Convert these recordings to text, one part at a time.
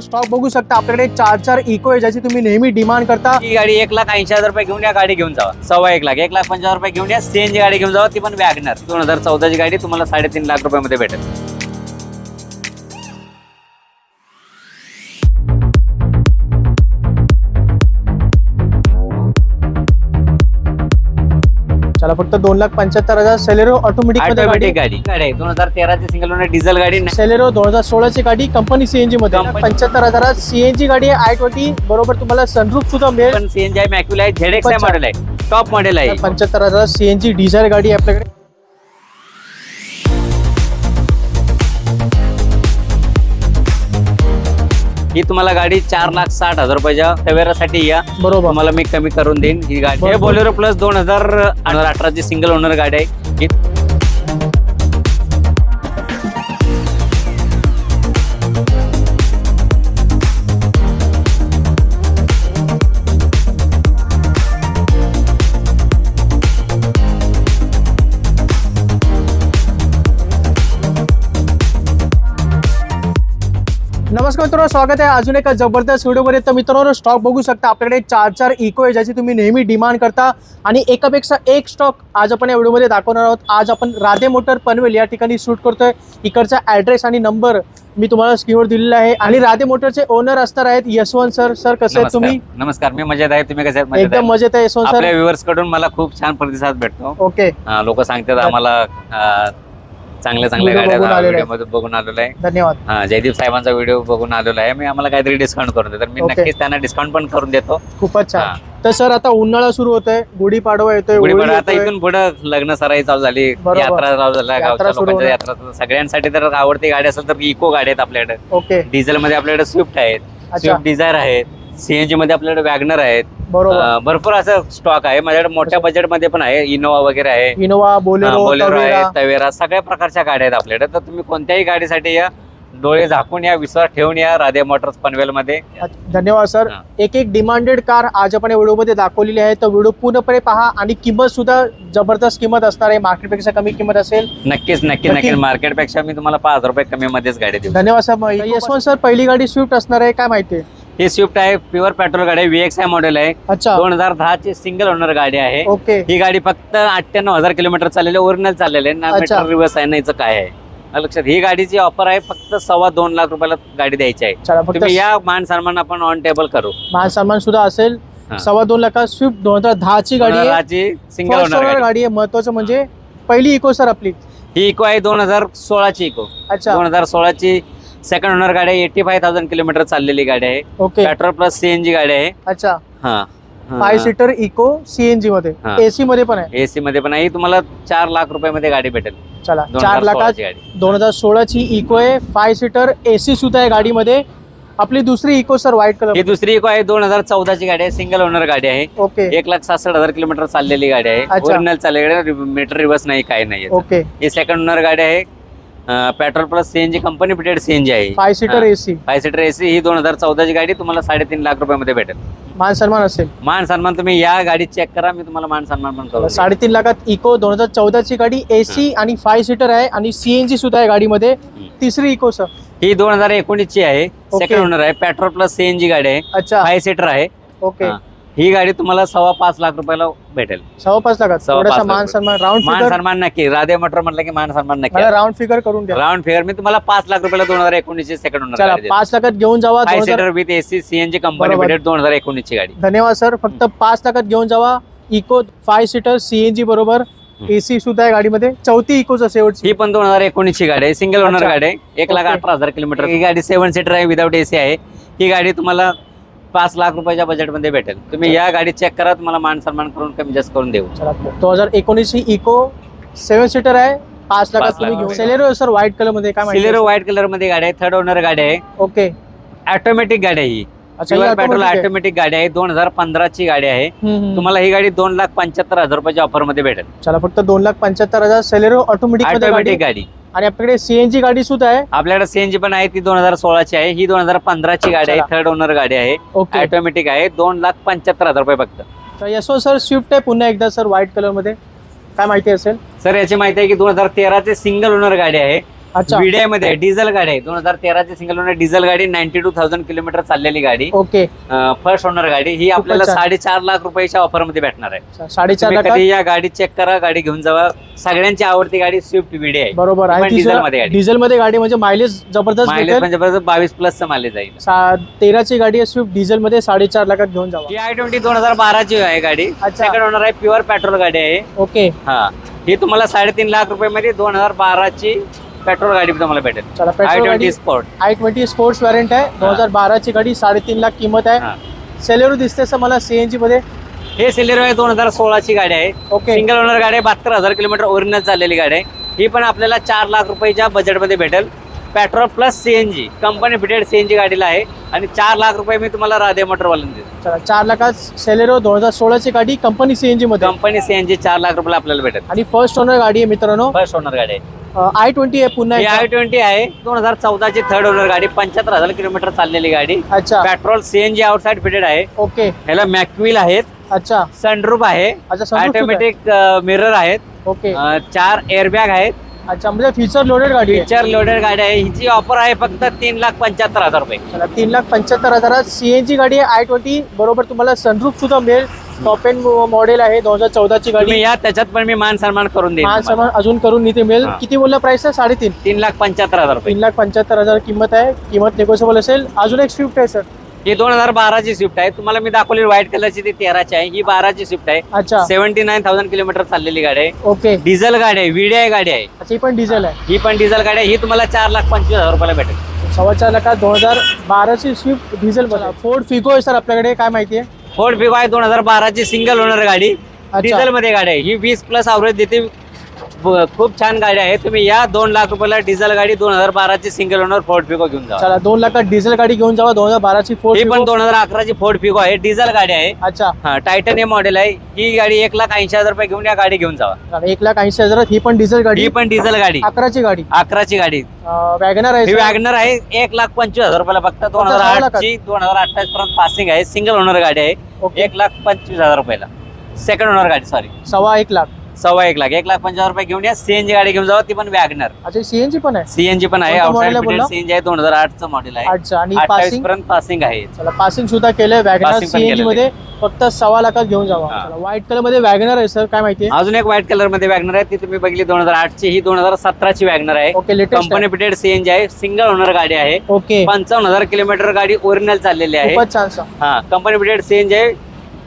Stock बघू शकता आपल्याकडे चार चार इको आहे ज्याची तुम्ही नेहमी डिमांड करता. ही गाडी एक लाख ऐंशी हजार रुपये घेऊन या गाडी घेऊन जावा. सव्वा एक लाख एक लाख पंचावन्न रुपये घेऊन या सीएनजी गाडी घेऊन जावा ती पण वॅगनर दोन हजार चौदाची गाडी तुम्हाला साडेतीन लाख रुपयामध्ये भेटेल. चला फक्त दोन लाख पंच्याहत्तर हजार सेलेरो ऑटोमॅटिकमध्ये ऑटोमॅटिक गाडी. गाडी. गाडी आहे. दोन हजार तेराची सिंगल ओनर डिझेल गाडी नाही. सेलेरो दोन हजार सोळाची गाडी कंपनी सीएनजी मध्ये. Company. पंच्याहत्तर हजारात सीएनजी गाडी आहे. आय ट्वेंटी बरोबर तुम्हाला सनरूफ सुद्धा मिळेल. पण सीएनजी आहे मॅक्युल आहे झेड एक्स. मॉडेल आहे. टॉप मॉडेल आहे. पंच्याहत्तर हजारात सीएनजी डिझायर गाडी आपल्याकडे. ही तुम्हाला गाडी चार लाख साठ हजार रुपयाच्या तवेरासाठी या. बरोबर. तुम्हाला मी कमी करून देईन. ही गाडी. बोलेरो प्लस दोन हजार अठराची सिंगल ओनर गाडी आहे. ही नमस्कार मित्रांनो स्वागत आहे. अजून एका जबरदस्त व्हिडिओमध्ये. तर मित्रांनो स्टॉक बघू शकता आपल्याकडे चार चार इको आहे ज्याची तुम्ही नेहमी डिमांड करता. आणि एकापेक्षा एक स्टॉक आज आपण या व्हिडिओमध्ये दाखवणार आहोत. आज आपण राधे मोटर पनवेल या ठिकाणी शूट करतोय. इकडचा ऍड्रेस आणि नंबर मी तुम्हाला स्क्रीनवर दिलेला आहे. आणि राधे मोटरचे ओनर असणार आहेत यशवंत सर सर कसे आहेत तुम्ही? नमस्कार. मी मजेत आहे. तुम्ही कसे एकदम आहे? मजेत आहे यशवंत सर व्ह्युअर्सकडून मला खूप छान प्रतिसाद भेटतो. ओके लोक सांगतात आम्हाला चांगल्या चांगल्या Video बघून गाड्या आलेले व्हिडिओमध्ये बघून आलेलो आहे. धन्यवाद. हा, जयदीप साहेबांचा व्हिडिओ बघून आलेलो आहे. मी आम्हाला काहीतरी डिस्काउंट करून देतो. तर मी Okay. नक्कीच त्यांना डिस्काउंट पण करून देतो. खूपच हा. छान तर सर आता उन्हाळा सुरू होतोय. गुढीपाडवा येतोय होळी गुढीपाडवा आता येतोय. इथून पुढे लग्न सराई चालू झाली. बरोबर. यात्रा चालू झाल्या यात्रा गावच्या सुरू लोकांच्या होणार. यात्रा सगळ्यांसाठी तर आवडती गाडी असेल तर इको गाडी आहेत आपल्याकडे. ओके डिझेल मध्ये आपल्याकडे स्विफ्ट आहेत. अच्छा. स्विफ्ट डिझायर आहेत. सीएनजी मध्ये आपल्याकडे वॅगनर आहेत. बरोबर. भरपूर असं स्टॉक आहे. माझ्याकडे मोठ्या बजेटमध्ये पण आहे. इनोवा वगैरे आहे. इनोवा बोलेरो बोलेरो आहे तवेरा. तवेरा सगळ्या प्रकारच्या गाड्या आहेत आपल्याकडे. तर तुम्ही कोणत्याही गाडीसाठी या डोळे झाकून या विश्वास ठेवून या राधे मोटर्स पनवेल मध्ये धन्यवाद सर. एक एक डिमांडेड कार आज आपण या व्हिडिओमध्ये दाखवलेली आहे. तर व्हिडिओ पूर्णपणे पहा आणि किंमत सुद्धा जबरदस्त किंमत असणार आहे. मार्केटपेक्षा कमी किंमत असेल. नक्कीच नक्की नक्की. नक्की मार्केटपेक्षा मी तुम्हाला पाच हजार रुपये कमी मध्येच गाडी देऊ. धन्यवाद सर. यशवंत सर पहिली गाडी स्विफ्ट असणार आहे. काय माहिती आहे? ही स्विफ्ट आहे प्युअर पेट्रोल गाडी आहे व्हीएक्स आय मॉडेल आहे. अच्छा. दोन हजार दहा ची सिंगल ओनर गाडी आहे. ओके. ही गाडी फक्त अठ्ठ्याण्णव हजार किलोमीटर चाललेली ओरिजिनल चाललेले ना अच्छा. मीटर रिवर्स आहे नाहीचं काय आहे. लक्षात. ही गाडीची ऑफर आहे फक्त सव्वा दोन लाख रुपयाला गाडी द्यायची आहे. चला फक्त तुम्ही या मान सन्मान आपण ऑन टेबल करू. मान सन्मान सुद्धा असेल. हा. सव्वा दोन लाखात स्विफ्ट दोन हजार दहा ची गाडी आहे. सिंगल ओनर गाडी. गाडी आहे. महत्वाचं म्हणजे पहिली इको सर आपली. ही इको आहे दोन हजार सोळाची इको अच्छा. दोन हजार सोळाची सेकंड ओनर गाडी आहे एटी फाय थाउजंड किलोमीटर चाललेली गाडी आहे. ओके पेट्रोल प्लस सीएनजी गाडी आहे. अच्छा. हा. फाय सीटर इको सीएनजी मध्ये. हा. एसी मध्ये पण आहे. एसी मध्ये पण आहे. ही तुम्हाला चार लाख रुपयामध्ये गाडी भेटेल. चला दोन चार हजार लाखात सोळाची गाडी. दोन हजार सोळाची इको आहे. फाय सीटर एसी सुद्धा आहे गाडीमध्ये. आपली दुसरी इको सर व्हाईट ही कलर दुसरी इको आहे. दोन हजार चौदाची गाडी आहे. सिंगल ओनर गाडी आहे. ओके एक लाख सहासष्ट हजार किलोमीटर चाललेली गाडी आहे. अच्छा. ओरिजिनल चाललेली मीटर रिवर्स नाही काही नाही. ओके ही सेकंड ओनर गाडी आहे. Petrol plus CNG company fitted CNG आहे. Five seater AC five seater AC ही दोन हजार चौदाची गाडी तुम्हाला साडेतीन लाख रुपयामध्ये भेटेल. मान सन्मान असेल. मान सन्मान तुम्ही या गाडी चेक करा मी तुम्हाला मान सन्मान पण करू साडेतीन लाखात इको दोन हजार चौदाची गाडी एसी आणि फाय सीटर आहे आणि सीएनजी सुद्धा आहे गाडीमध्ये. तिसरी इको सर ही दोन हजार एकोणीसची आहे. सेकंड ओनर आहे. पेट्रोल प्लस सीएनजी गाडी आहे. अच्छा. फाय सीटर आहे. ओके हा. गाडी तुम्हाला सव्वा पाच लाख रुपयाला भेटेल. सव्वा पाच लाखात? सव्वा थोडासा पाच मान लाख सन्मान राऊंड मान फिगर सन्मान नक्की. राधे मटर म्हटलं की मान सन्मान नक्की. मला राऊंड फिगर करून द्या. राऊंड फिगर मी तुम्हाला पाच लाख रुपयाला दोन हजार एकोणीसची सेकंड चला ओनर पाच लाखात घेऊन जावा फाय दोन हजार seater with AC CNG company बरोबर. भेटेल दोन हजार एकोणीसची गाडी. धन्यवाद सर फक्त पाच लाखात घेऊन जावा. इको फाय सीटर सीएनजी बरोबर. एसी सुद्धा आहे गाडीमध्ये. चौथी इकोच शेवटची. ही पण दोन हजार एकोणीसची गाडी आहे. सिंगल ओनर अच्छा. गाडी आहे. एक लाख ओके. अठरा हजार किलोमीटर. ही गाडी सेव्हन सीटर आहे विदाऊट एसी आहे. ही गाडी तुम्हाला पाच लाख रुपयाच्या बजेटमध्ये भेटेल. तुम्ही या गाडी चेक करा तुम्हाला मान सन्मान करून कमी जास्त करून देऊ. दोन हजार एकोणीसची इको सेवन सीटर आहे. पाच लाखात पाच तुम्ही लाख रुपये. सेलेरो सर व्हाईट कलरमध्ये काय माहिती? सिलेरो व्हाईट कलरमध्ये गाडी आहे थर्ड ओनर गाडी आहे. ओके ऑटोमॅटिक गाडी आहे ही. अच्छा ही प्युअर पेट्रोल automatic आहे. ऑटोमॅटिक गाडी आहे. दोन हजार पंधराची गाडी आहे. हम्म, हम्म. तुम्हाला ही गाडी दोन लाख पंच्याहत्तर हजार रुपयाच्या ऑफरमध्ये भेटेल. चला फक्त दोन लाख पंच्याहत्तर हजार सेलेरो ऑटोमॅटिकमध्ये गाडी. ऑटोमॅटिक गाडी. आणि आपल्याकडे सीएनजी गाडी सुद्धा आहे. आपल्याकडे सीएनजी पण आहे ती दोन हजार सोळाची आहे. ही दोन हजार पंधराची गाडी आहे. थर्ड ओनर गाडी आहे. ओके. ऑटोमॅटिक आहे दोन लाख पंच्याहत्तर हजार रुपये फक्त. तर यशवंत सर स्विफ्ट आहे पुन्हा एकदा सर व्हाईट कलरमध्ये. काय माहिती असेल? सर याची माहिती आहे की दोन हजार तेराचे सिंगल ओनर गाडी आहे. अच्छा. मध्ये डिझेल गाडी आहे. दोन हजार तेराची सिंगल ओनर डिझेल गाडी नाईन्टी टू थाउजंड किलोमीटर चाललेली गाडी. ओके. फर्स्ट ओनर गाडी. ही आपल्याला. साडेचार लाख रुपयाच्या ऑफरमध्ये भेटणार आहे. साडेचार कधी या गाडी चेक करा गाडी घेऊन जावा. सगळ्यांची आवडती गाडी स्विफ्ट व्हीडी आहे. बरोबर. diesel मध्ये. डिझेल मध्ये गाडी म्हणजे मायलेज जबरदस्त मायलेज म्हणजे बावीस प्लस मायलेज जाईल सा- तेराची गाडी आहे स्विफ्ट डिझेल मध्ये साडेचार लाखात घेऊन जावा. ही आय ट्वेंटी दोन हजार बाराची आहे गाडी. सेकंड ओनर आहे प्युअर पेट्रोल गाडी आहे. ओके. हा. ही तुम्हाला साडेतीन लाख रुपये मध्ये दोन हजार बाराची पेट्रोल गाडी तुम्हाला भेटेल. चला आय पेट्रोल ट्वेंटी गाडी sport I twenty sports variant आहे. दोन हजार बाराची गाडी साडेतीन लाख किंमत हा. आहे सेलेरो दिसते सर मला सीएनजी मध्ये. हे सिलेरो आहे दोन हजार सोळाची गाडी आहे. ओके सिंगल ओनर गाडी आहे बहात्तर हजार किलोमीटर ओरिजिनल चाललेली गाडी आहे. ही पण आपल्याला चार लाख रुपयाच्या बजेटमध्ये भेटेल. Petrol plus CNG company fitted CNG गाडीला आहे. आणि चार लाख रुपये मी तुम्हाला राधे मोटरवाल्याला देतो. चला चार लाखात सेलेरो दोन हजार सोळाची गाडी कंपनी सीएनजी मध्ये. कंपनी सीएनजी चार लाख रुपयाला आपल्याला भेटेल. आणि फर्स्ट ओनर गाडी आहे मित्रांनो. फर्स्ट ओनर गाडी आहे. आय ट्वेंटी आहे पुन्हा ही एकदा. आय ट्वेंटी आहे. दोन हजार चौदाची थर्ड ओनर गाडी पंच्याहत्तर हजार किलोमीटर चाललेली गाडी. अच्छा. पेट्रोल सीएनजी आउटसाइड फिटेड आहे. ओके. ह्याला मॅक्विल आहेत. अच्छा. सनरूफ आहे. अच्छा sunroof सुद्धा आहे. ऑटोमॅटिक मिरर आहेत. ओके. अं, चार एअरबॅग आहेत. अच्छा म्हणजे फीचर लोडेड गाडी आहे. फीचर लोडेड गाडी आहे. हिची ऑफर आहे फक्त तीन लाख पंच्याहत्तर हजार रुपये. चला तीन लाख पंच्याहत्तर हजारात सीएनजी गाडी आहे आय ट्वेंटी बरोबर तुम्हाला सनरूफ सुद्धा मिळेल. टॉप एंड मॉडेल आहे दोन हजार चौदाची तुम्ही गाडी या त्याच्यात पण मी मान सन्मान करून देईन मान तुम्हाला. सन्मान अजून करून इथे मिळेल. हा. किती बोलला प्राइस आहे? साडेतीन. तीन लाख पंच्याहत्तर हजार रुपये. तीन लाख पंच्याहत्तर हजार किंमत आहे. किंमत नेगोशिएबल असेल. अजून एक स्विफ्ट आहे सर ही दोन हजार बाराची स्विफ्ट आहे. तुम्हाला मी दाखवली व्हाईट कलरची ती तेराची आहे. ही बाराची स्विफ्ट आहे. अच्छा. सेव्हन्टी नाईन थाउजंड किलोमीटर चाललेली गाडी आहे. ओके डिझेल गाडी आहे. व्हीडीआय गाडी आहे. अच्छा ही पण डिझेल आहे. ही. पण डिझेल गाडी आहे. ही तुम्हाला चार लाख पंचवीस हजार रुपयाला भेटेल. सव्वा चार लाखात दोन हजार बाराची स्विफ्ट डिझेल मध्ये. फोर्ड फिगो आहे सर आपल्याकडे. काय माहिती आहे? फोर्ड आहे दोन हजार बाराची सिंगल ओनर गाडी. डिझेल मध्ये गाडी आहे. ही वीस प्लस अवरेज देते. खूप छान गाडी आहे. तुम्ही या दोन लाख रुपयाला डिझेल गाडी दोन हजार बाराची सिंगल ओनर फोर्ड फिगो घेऊन जा. चला दोन लाखात डिझेल गाडी घेऊन जावा. दोन हजार बाराची फोर्ड ही पण फिगो दोन हजार अकराची फोर्ड फिगो आहे. डिझेल गाडी आहे. अच्छा. हा टायटन हे मॉडेल आहे. ही गाडी एक लाख ऐंशी हजार रुपये घेऊन या गाडी घेऊन जावा. चला, एक लाख ऐंशी हजारात ही पण डिझेल ही गाडी पण डिझेल गाडी. अकराची गाडी. अकराची गाडी. वॅगनर आहे ही. वॅगनर आहे. एक लाख पंचवीस हजार रुपयाला फक्त दोन हजार लाखात. आठची दोन हजार अठ्ठावीस पर्यंत पासिंग आहे. सिंगल ओनर गाडी आहे. ओके. एक लाख पंचवीस हजार रुपयाला. सेकंड ओनर गाडी सॉरी सव्वा एक लाख. सव्वा एक लाख. एक लाख हजार रुपये घेऊन या. सीएनजी गाडी घेऊन जावा. ती पण वॅगनर अच्छा सीएनजी पण आहे? सीएनजी पण आहे. कोणतं model आहे आउटसाइड बोलला? सीएनजी आहे. दोन हजार आठचं मॉडेल आहे. अच्छा आणि अठ्ठावीस पासिंग पर्यंत पासिंग आहे. चला पासिंग सुद्धा केलंय. वॅगनर Passing पण सीएनजी मध्ये फक्त सव्वा लाखात घेऊन जावा. हा. व्हाईट कलरमध्ये वॅगनर आहे सर काय माहिती अजून एक व्हाईट कलरमध्ये वॅगनर आहे. ती तुम्ही बघली दोन हजार आठची. ही दोन हजार सतराची वॅगनर आहे. Okay latest company fitted CNG आहे. सिंगल ओनर गाडी आहे. ओके. पंचावन्न हजार किलोमीटर गाडी ओरिजिनल चाललेली आहे. खूपच छान सर हा कंपनी फिटेड सीएनजी आहे.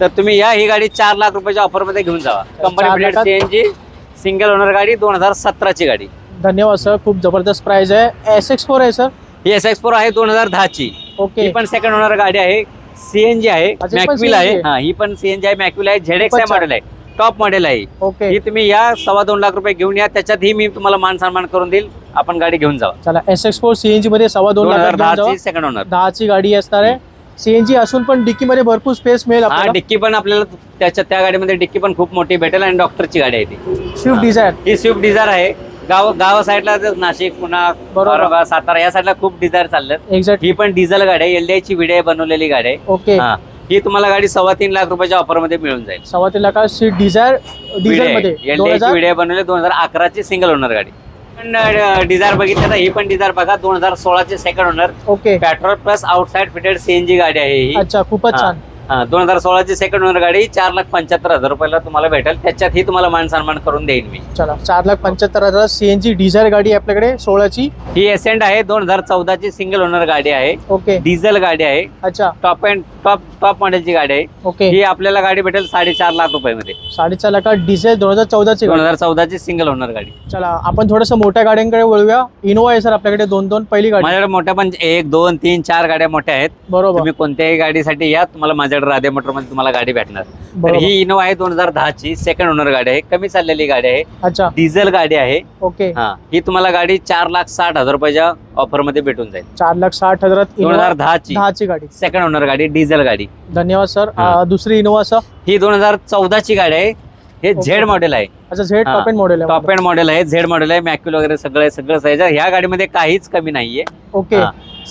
तर तुम्ही या ही गाडी चार लाख रुपयाच्या ऑफरमध्ये घेऊन जावा. कंपनी लाखात? सीएनजी सिंगल ओनर गाडी दोन हजार सतराची गाडी. धन्यवाद सर. खूप जबरदस्त प्राइस आहे. एस एक्स फोर आहे सर? ही एस एक्स फोर आहे दोन हजार दहाची. ओके. ही पण सेकंड ओनर गाडी आहे. सीएनजी आहे अच्छा, ही पण मॅक्विल CNG आहे. हा ही पण सीएनजी आहे मॅक्विल आहे झेड एक्स मॉडेल आहे टॉप मॉडेल आहे. ओके. ही तुम्ही या सव्वा दोन लाख रुपये घेऊन या. त्याच्यातही मी तुम्हाला मान सन्मान करून देईल. आपण गाडी घेऊन जावा. चला एस एक्स फोर सीएनजी मध्ये सव्वा दोन हजार दहाची सेकंड ओनर दहाची गाडी असणार आहे. सीएनजी असून पण डिक्की मध्ये भरपूर स्पेस मिळेल हा आपल्याला. डिक्की पण आपल्याला त्याच्या त्या गाडीमध्ये डिक्की पण खूप मोठी भेटेल आणि डॉक्टरची गाडी आहे ती. Swift Dzire. ही. स्विफ्ट डिझायर आहे. गाव गावा साईडला जर नाशिक पुन्हा बरोबर. औरंगाबाद सातारा या साईडला खूप डिझायर चालल्यात एक्झॅक्ट ही पण डिझेल गाडी आहे. एलडीआय ची बनवलेली गाडी आहे. ओके हा. ही तुम्हाला गाडी सव्वा तीन लाख रुपयाच्या ऑफरमध्ये मिळून जाईल. सव्वा तीन स्विफ्ट डिझायर डिझेल मध्ये दोन एलडीआय ची हजार बनवली दोन हजार अकराची सिंगल ओनर गाडी. पण डिझायर बघितलं तर ही पण डिझायर बघा दोन हजार सोळाची second owner okay petrol plus outside fitted CNG गाडी आहे ही. अच्छा खूपच. छान. दोन हजार सोळाची सेकंड ओनर गाडी चार लाख पंच्याहत्तर हजार रुपयाला तुम्हाला भेटेल. त्याच्यातही तुम्हाला मान सन्मान करून देईन मी. चला चार लाख पंच्याहत्तर हजार सीएनजी डिझायर गाडी आपल्याकडे सोळाची. ही एसेंट आहे दोन हजार चौदाची सिंगल ओनर गाडी आहे. ओके. डिझेल गाडी आहे. अच्छा. टॉप अँड टॉप टॉप मॉडेलची गाडी आहे. ओके. ही आपल्याला गाडी भेटेल साडेचार लाख रुपयामध्ये. साडेचार लाखात डिझेल दोन हजार चौदाची दोन हजार चौदाची सिंगल ओनर गाडी. चला आपण थोडस मोठ्या गाड्यांकडे वळूया. इनोवा आहे सर आपल्याकडे दोन दोन पहिली गाडी. माझ्याकडे मोठ्या पण एक दोन तीन चार गाड्या मोठ्या आहेत. बरोबर. तुम्ही कोणत्याही गाडीसाठी या तुम्हाला माझ्याकडे राधे मोटरमध्ये तुम्हाला गाडी भेटणार. तर बरोबर. ही इनोवा आहे दोन हजार दहाची सेकंड ओनर गाडी आहे. कमी चाललेली गाडी आहे. अच्छा. डिझेल गाडी आहे. ओके. हा. ही तुम्हाला गाडी चार लाख साठ हजार रुपयाच्या ऑफरमध्ये भेटून जाईल. चार लाख साठ हजारात दोन हजार दहाची दहाची गाडी. सेकंड ओनर गाडी डिझेल गाडी. धन्यवाद सर हा. अं, दुसरी इनोवा सर ही दोन हजार चौदाची गाडी आहे. हे. झेड मॉडेल आहे. अच्छा झेड. टॉप एंड मॉडेल आहे. टॉप एंड मॉडेल आहे झेड मॉडेल आहे मॅक्युल वगैरे सगळं सगळं साईज आहे. ह्या गाडीमध्ये काहीच कमी नाहीये. ओके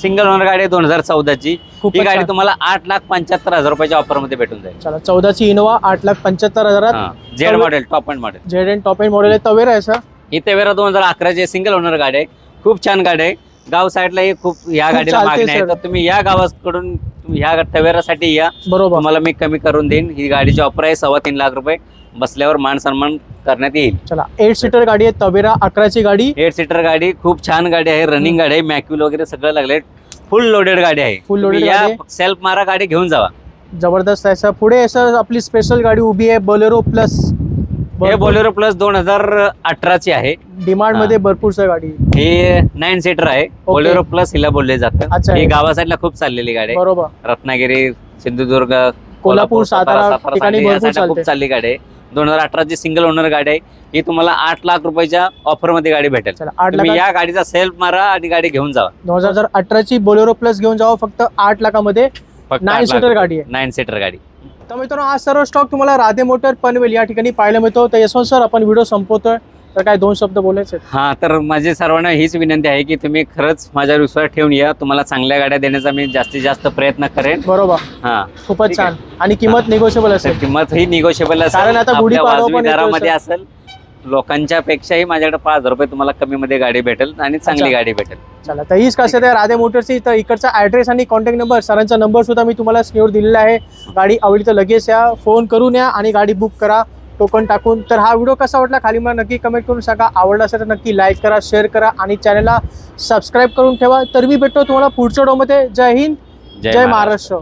सिंगल ओनर गाडी आहे दोन हजार चौदाची. ही गाडी. तुम्हाला आठ लाख पंच्याहत्तर हजार रुपयाच्या ऑफरमध्ये भेटून जाईल. चौदाची इनोवा आठ लाख पंच्याहत्तर हजारात Z model top end model Z end top end model आहे. तवेरा आहे सर ही तेवेरा दोन हजार अकराची सिंगल ओनर गाडी आहे. खूप छान गाडी आहे. गाव साईडला ही खूप या खूप गाडीला मागणी आहे. तर तुम्ही या गावाकडून ह्या टवेरासाठी या. बरोबर. तुम्हाला मी कमी करून देईन. ही गाडीची ऑफर आहे सव्वा तीन लाख रुपये. बसल्यावर मान सन्मान करण्यात येईल. चला एट सीटर गाडी आहे तवेरा अकराची गाडी. एट सीटर गाडी खूप छान गाडी आहे रनिंग गाडी आहे मॅक्युल वगैरे सगळं लागले फुल लोडेड गाडी आहे. तुम्ही loaded या गाडी सेल्फ मारा गाडी घेऊन जावा. जबरदस्त आहे सर पुढे असं आपली स्पेशल गाडी उभी आहे बोलेरो प्लस हे बोलेरो प्लस दोन हजार अठराची आहे. डिमांडमध्ये भरपूर सर गाडी हे नाईन सीटर आहे. बोलेरो प्लस हिला बोलले जातं. अच्छा. ही गावासाईडला खूप चाललेली गाडी आहे. बरोबर. रत्नागिरी सिंधुदुर्ग कोल्हापूर, सातारा ठिकाणी भरपूर साईडला खूप चालते. चालली गाडी आहे. दोन हजार अठराची सिंगल ओनर गाडी आहे ही तुम्हाला आठ लाख रुपयाच्या ऑफरमध्ये गाडी भेटेल. चला आठ तुम्ही लाख या गाडीचा सेल्फ मारा आणि गाडी घेऊन जावा. दोन हजार अठराची बोलेरो प्लस घेऊन जावं फक्त आठ लाखामध्ये. फक्त नाईन सीटर गाडी आहे नाईन सीटर गाडी. तर मित्रांनो हा सर्व स्टॉक तुम्हाला राधे मोटर पनवेल या ठिकाणी पाहायला मिळतो. तर यशवंत सर आपण व्हिडिओ संपवतोय. तर काय दोन शब्द बोलायचे? हा तर माझी सर्वांना हीच विनंती आहे की तुम्ही खरंच माझ्यावर विश्वास ठेवून या. तुम्हाला चांगल्या गाड्या देण्याचा मी जास्तीत जास्त प्रयत्न करेन. बरोबर. हा. खूपच ठीक आहे. छान. आणि किंमत निगोशिएबल असेल. किंमत ही निगोशिएबल असेल. आता आपल्या गुढीपाडवा वाजवी पण येतोय, दरामध्ये सर. असेल. लोकांच्या पेक्षाही माझ्याकडे पाच हजार रुपये तुम्हाला कमी मध्ये गाडी भेटेल आणि चांगली अच्छा. गाडी भेटेल. चला तर हीच कसं आहे राधे मोटरची तर इकडचा ॲड्रेस आणि कॉन्टॅक्ट नंबर सरांचा नंबर सुद्धा मी तुम्हाला स्क्रीनवर दिलेला आहे. गाडी आवडली तर लगेच या. फोन करून या आणि गाडी बुक करा. टोकन टाकून. तर हा व्हिडिओ कसा वाटला खाली मला नक्की कमेंट करून सांगा. आवडला असेल तर नक्की लाईक करा शेअर करा आणि चॅनलला सबस्क्राईब करून ठेवा. तर मी भेटतो तुम्हाला पुढच्या व्हिडिओमध्ये जय हिंद जय महाराष्ट्र.